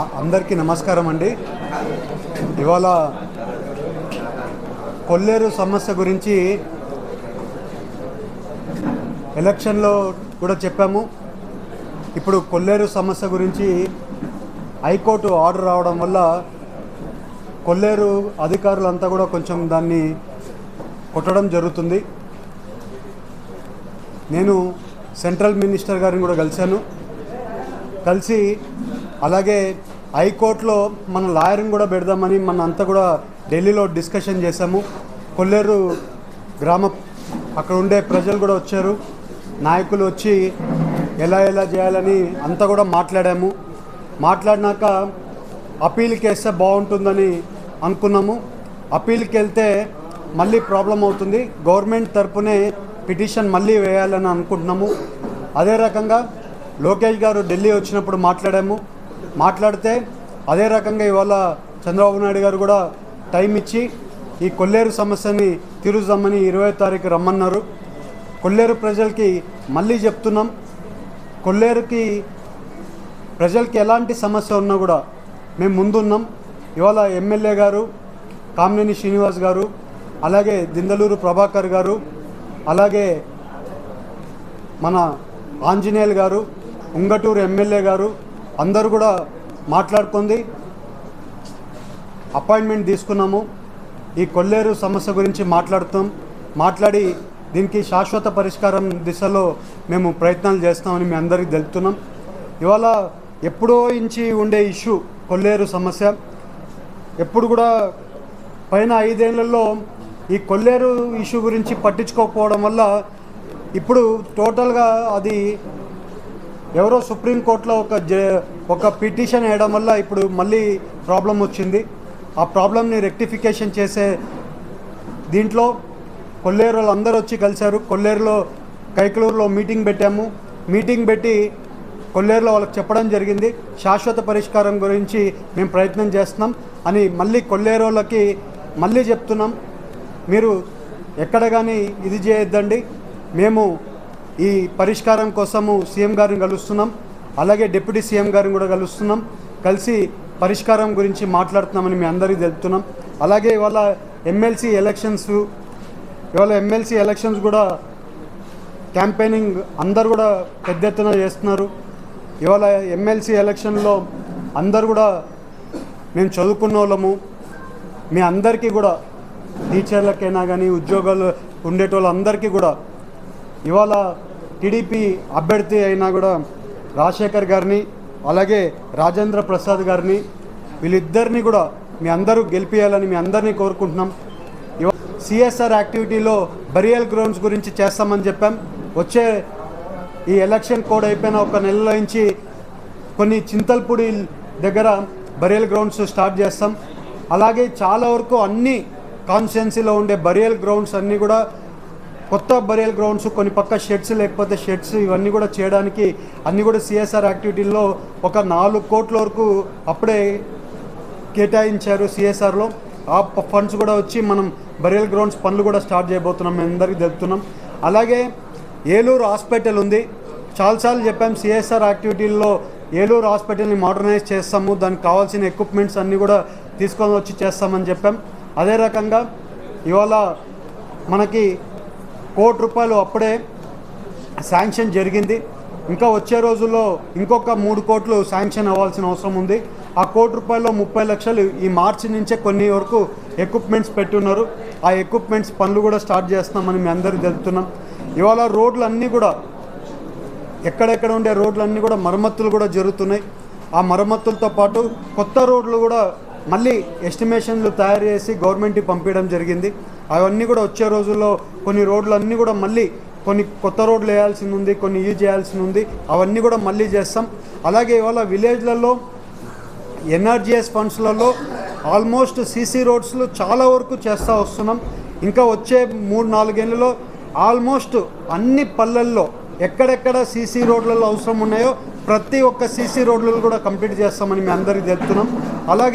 అందరికీ నమస్కారం అండి. ఇవాళ కొల్లేరు సమస్య గురించి ఎలక్షన్లో కూడా చెప్పాము. ఇప్పుడు కొల్లేరు సమస్య గురించి హైకోర్టు ఆర్డర్ రావడం వల్ల కొల్లేరు అధికారులంతా కూడా కొంచెం దాన్ని కొట్టడం జరుగుతుంది. నేను సెంట్రల్ మినిస్టర్ గారిని కూడా కలిశాను. కలిసి అలాగే హైకోర్టులో మన లాయర్ని కూడా పెడదామని మన అంతా కూడా ఢిల్లీలో డిస్కషన్ చేశాము. కొల్లేరు గ్రామ అక్కడ ఉండే ప్రజలు కూడా వచ్చారు. నాయకులు వచ్చి ఎలా ఎలా చేయాలని అంతా కూడా మాట్లాడాము. మాట్లాడినాక అప్పీల్కి వేస్తే బాగుంటుందని అనుకున్నాము. అప్పీల్కి వెళ్తే మళ్ళీ ప్రాబ్లం అవుతుంది. గవర్నమెంట్ తరపునే పిటిషన్ మళ్ళీ వేయాలని అనుకుంటున్నాము. అదే రకంగా లోకేష్ గారు ఢిల్లీ వచ్చినప్పుడు మాట్లాడాము. మాట్లాడితే అదే రకంగా ఇవాళ చంద్రబాబు నాయుడు గారు కూడా టైం ఇచ్చి ఈ కొల్లేరు సమస్యని తీరుద్దామని ఇరవై తారీఖు రమ్మన్నారు. కొల్లేరు ప్రజలకి మళ్ళీ చెప్తున్నాం. కొల్లేరుకి ప్రజలకి ఎలాంటి సమస్య ఉన్నా కూడా మేము ముందున్నాం. ఇవాళ ఎమ్మెల్యే గారు కామినేని శ్రీనివాస్ గారు అలాగే దిందలూరు ప్రభాకర్ గారు అలాగే మన ఆంజనేయులు గారు ఉంగటూరు ఎమ్మెల్యే గారు అందరూ కూడా మాట్లాడుకుంది. అపాయింట్మెంట్ తీసుకున్నాము. ఈ కొల్లేరు సమస్య గురించి మాట్లాడుతాం. మాట్లాడి దీనికి శాశ్వత పరిష్కారం దిశలో మేము ప్రయత్నాలు చేస్తామని మీ అందరికీ తెలుపుతున్నాం. ఇవాళ ఎప్పుడో ఇంచి ఉండే ఇష్యూ కొల్లేరు సమస్య. ఎప్పుడు కూడా పైన ఐదేళ్ళలో ఈ కొల్లేరు ఇష్యూ గురించి పట్టించుకోకపోవడం వల్ల ఇప్పుడు టోటల్గా అది ఎవరో సుప్రీంకోర్టులో ఒక జ ఒక పిటిషన్ వేయడం వల్ల ఇప్పుడు మళ్ళీ ప్రాబ్లం వచ్చింది. ఆ ప్రాబ్లంని రెక్టిఫికేషన్ చేసే దీంట్లో కొల్లేరు వాళ్ళు అందరూ వచ్చి కలిశారు. కొల్లేరులో కైకలూరులో మీటింగ్ పెట్టాము. మీటింగ్ పెట్టి కొల్లేరులో వాళ్ళకి చెప్పడం జరిగింది. శాశ్వత పరిష్కారం గురించి మేము ప్రయత్నం చేస్తున్నాం అని మళ్ళీ కొల్లేరు వాళ్ళకి మళ్ళీ చెప్తున్నాం. మీరు ఎక్కడ కానీ ఇది చేయొద్దండి. మేము ఈ పరిష్కారం కోసము సీఎం గారిని కలుస్తున్నాం. అలాగే డిప్యూటీ సీఎం గారిని కూడా కలుస్తున్నాం. కలిసి పరిష్కారం గురించి మాట్లాడుతున్నామని మీ అందరికీ తెలుపుతున్నాం. అలాగే ఇవాళ ఎమ్మెల్సీ ఎలక్షన్స్ ఇవాళ ఎమ్మెల్సీ ఎలక్షన్స్ కూడా క్యాంపెయినింగ్ అందరు కూడా పెద్ద ఎత్తున చేస్తున్నారు. ఇవాళ ఎమ్మెల్సీ ఎలక్షన్లో అందరు కూడా మేము చదువుకున్న వాళ్ళము. మీ అందరికీ కూడా టీచర్లకైనా కానీ ఉద్యోగాలు ఉండేటోళ్ళందరికీ కూడా ఇవాళ టీడీపీ అభ్యర్థి అయినా కూడా రాజశేఖర్ గారిని అలాగే రాజేంద్ర ప్రసాద్ గారిని వీళ్ళిద్దరిని కూడా మీ అందరూ గెలిపించాలని మీ అందరినీ కోరుకుంటున్నాం. సిఎస్ఆర్ యాక్టివిటీలో బరియల్ గ్రౌండ్స్ గురించి చేస్తామని చెప్పాం. వచ్చే ఈ ఎలక్షన్ కోడ్ అయిపోయిన ఒక నెలలో నుంచి కొన్ని చింతల్పూడి దగ్గర బరియల్ గ్రౌండ్స్ స్టార్ట్ చేస్తాం. అలాగే చాలా వరకు అన్ని కాన్స్టిట్యున్సీలో ఉండే బరియల్ గ్రౌండ్స్ అన్నీ కూడా కొత్త బరియల్ గ్రౌండ్స్ కొన్ని పక్క షెడ్స్ లేకపోతే షెడ్స్ ఇవన్నీ కూడా చేయడానికి అన్నీ కూడా సిఎస్ఆర్ యాక్టివిటీల్లో ఒక నాలుగు కోట్ల వరకు అప్పుడే కేటాయించారు సిఎస్ఆర్లో ఆ ఫండ్స్ కూడా వచ్చి మనం బరియల్ గ్రౌండ్స్ పనులు కూడా స్టార్ట్ చేయబోతున్నాం మేము అందరికీ తెలుపుతున్నాం. అలాగే ఏలూరు హాస్పిటల్ ఉంది. చాలాసార్లు చెప్పాం సిఎస్ఆర్ యాక్టివిటీల్లో ఏలూరు హాస్పిటల్ని మోడర్నైజ్ చేస్తాము దానికి కావాల్సిన ఎక్విప్మెంట్స్ అన్నీ కూడా తీసుకొని వచ్చి చేస్తామని చెప్పాం. అదే రకంగా ఇవాళ మనకి కోటి రూపాయలు అప్పుడే శాంక్షన్ జరిగింది. ఇంకా వచ్చే రోజుల్లో ఇంకొక మూడు కోట్లు శాంక్షన్ అవ్వాల్సిన అవసరం ఉంది. ఆ కోటి రూపాయల్లో ముప్పై లక్షలు ఈ మార్చి నుంచే కొన్ని వరకు ఎక్విప్మెంట్స్ పెట్టున్నారు. ఆ ఎక్విప్మెంట్స్ పనులు కూడా స్టార్ట్ చేస్తున్నామని మేము అందరూ తెలుపుతున్నాం. ఇవాళ రోడ్లు అన్నీ కూడా ఎక్కడెక్కడ ఉండే రోడ్లన్నీ కూడా మరమ్మతులు కూడా జరుగుతున్నాయి. ఆ మరమ్మతులతో పాటు కొత్త రోడ్లు కూడా మళ్ళీ ఎస్టిమేషన్లు తయారు చేసి గవర్నమెంట్కి పంపించడం జరిగింది. అవన్నీ కూడా వచ్చే రోజుల్లో కొన్ని రోడ్లు అన్నీ కూడా మళ్ళీ కొన్ని కొత్త రోడ్లు వేయాల్సి ఉంది కొన్ని ఈ చేయాల్సి ఉంది అవన్నీ కూడా మళ్ళీ చేస్తాం. అలాగే ఇవాళ విలేజ్లలో ఎన్ఆర్జిఎస్ ఫండ్స్లలో ఆల్మోస్ట్ సీసీ రోడ్స్లో చాలా వరకు చేస్తూ వస్తున్నాం. ఇంకా వచ్చే మూడు నాలుగేళ్ళలో ఆల్మోస్ట్ అన్ని పల్లెల్లో ఎక్కడెక్కడ సీసీ రోడ్లలో అవసరం ఉన్నాయో ప్రతి ఒక్క సీసీ రోడ్లలో కూడా కంప్లీట్ చేస్తామని మేము అందరికీ చెప్తున్నాం అలాగే